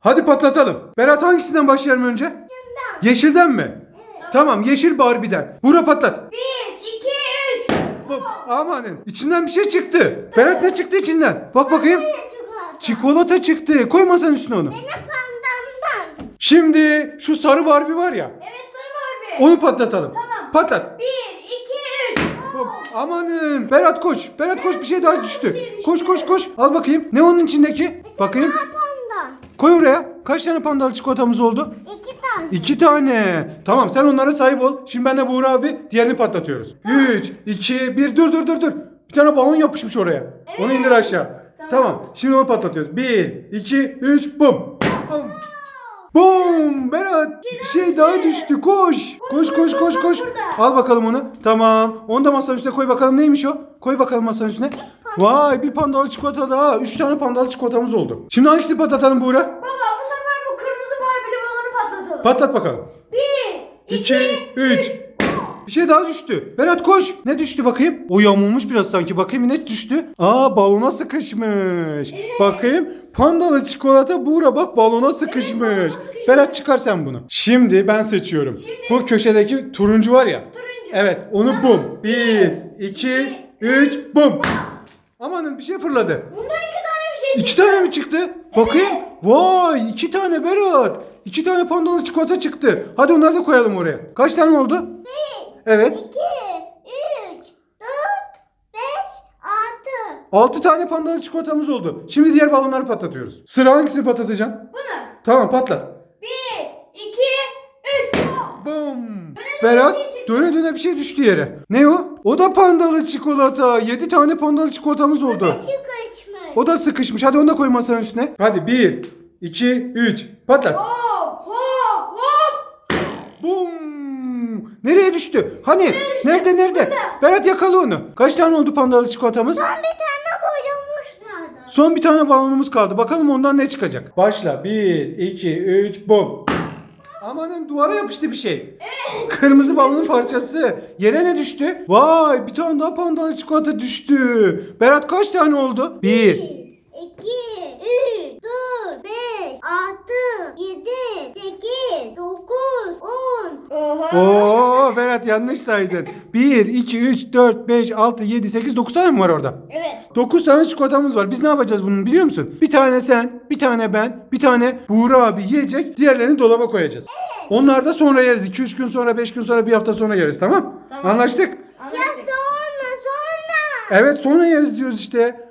Hadi patlatalım. Berat hangisinden başlayalım önce? Yeşilden mi? Tamam yeşil Barbie'den. Buğra patlat. Bir, iki, üç. Hop, Amanın içinden bir şey çıktı. Berat ne çıktı içinden? Bak bakayım. Çikolata. Çikolata çıktı. Koy masanın üstüne onu. Ne pandamdan? Şimdi şu sarı Barbie var ya. Evet sarı Barbie. Onu patlatalım. Tamam. Patlat. Bir, iki, üç. Hop, Amanın. Berat koş. Berat koş bir şey daha düştü. Koş koş koş. Al bakayım. Ne onun içindeki? Bakayım. Koy oraya. Kaç tane pandalı çikolatamız oldu? İki tane. İki tane. Tamam sen onlara sahip ol. Şimdi ben de Buğra abi diğerini patlatıyoruz. Üç, iki, bir. Dur dur dur dur. Bir tane balon yapışmış oraya. Onu indir aşağı. Tamam. Şimdi onu patlatıyoruz. Bir, iki, üç, bum. Bum! Berat bir şey daha düştü. Koş. Koş koş koş koş. Al bakalım onu. Tamam. Onu da masanın üstüne koy bakalım neymiş o? Koy bakalım masanın üstüne. Vay bir pandalı çikolata daha. Üç tane pandalı çikolatamız oldu. Şimdi hangisini patlatalım Buğra? Baba bu sefer bu kırmızı Barbie'li balonu patlatalım. Patlat bakalım. Bir, 2, 3. Bir şey daha düştü. Berat koş. Ne düştü bakayım? O yamulmuş biraz sanki. Bakayım ne düştü? Aa balona sıkışmış. Bakayım. Pandalı çikolata Buğra bak balona sıkışmış. sıkışmış. Berat çıkar sen bunu. Şimdi ben seçiyorum. Bu köşedeki turuncu var ya. Turuncu. Evet onu bum. 1, 2, 3 bum. Amanın bir şey fırladı. Bundan iki tane bir şey İki tane mi çıktı? Bakayım. Evet. Vay iki tane Berat. İki tane pandalı çikolata çıktı. Hadi onları da koyalım oraya. Kaç tane oldu? Bir, Evet. iki, üç, dört, beş, altı. Altı tane pandalı çikolatamız oldu. Şimdi diğer balonları patlatıyoruz. Sıra hangisini patlatacaksın? Bunu. Tamam patlat. Bir, iki, üç. Bum. Berat döne döne bir şey düştü yere. Ne o? O da pandalı çikolata. Yedi tane pandalı çikolatamız oldu. Sıkışmış. O da sıkışmış. Hadi onu da koy masanın üstüne. Hadi bir, iki, üç. Patlat. Hop, hop, hop. Bum! Nereye düştü? Hani? Nerede nerede? Berat yakala onu. Kaç tane oldu pandalı çikolatamız? Son bir tane boyamışlardı. Son bir tane balonumuz kaldı. Bakalım ondan ne çıkacak. Başla. 1, 2, 3, bum. Amanın duvara yapıştı bir şey. Kırmızı balonun parçası. Yere ne düştü? Vay bir tane daha pandalı çikolata düştü. Berat kaç tane oldu? 1. Bir, iki, üç, dört, beş, altı, yedi, sekiz, dokuz, on. Oha. Oo Berat yanlış saydın. 1, 2, 3, 4, 5, 6, 7, 8, 9 tane mi var orada? Evet. 9 tane çikolatamız var. Biz ne yapacağız bunun biliyor musun? Bir tane sen, bir tane ben, bir tane Buğra abi yiyecek. Diğerlerini dolaba koyacağız. Onlar da sonra yeriz. 2-3 gün sonra, 5 gün sonra, bir hafta sonra yeriz tamam? Tamam. Anlaştık. Ya sonra sonra. Evet sonra yeriz diyoruz işte.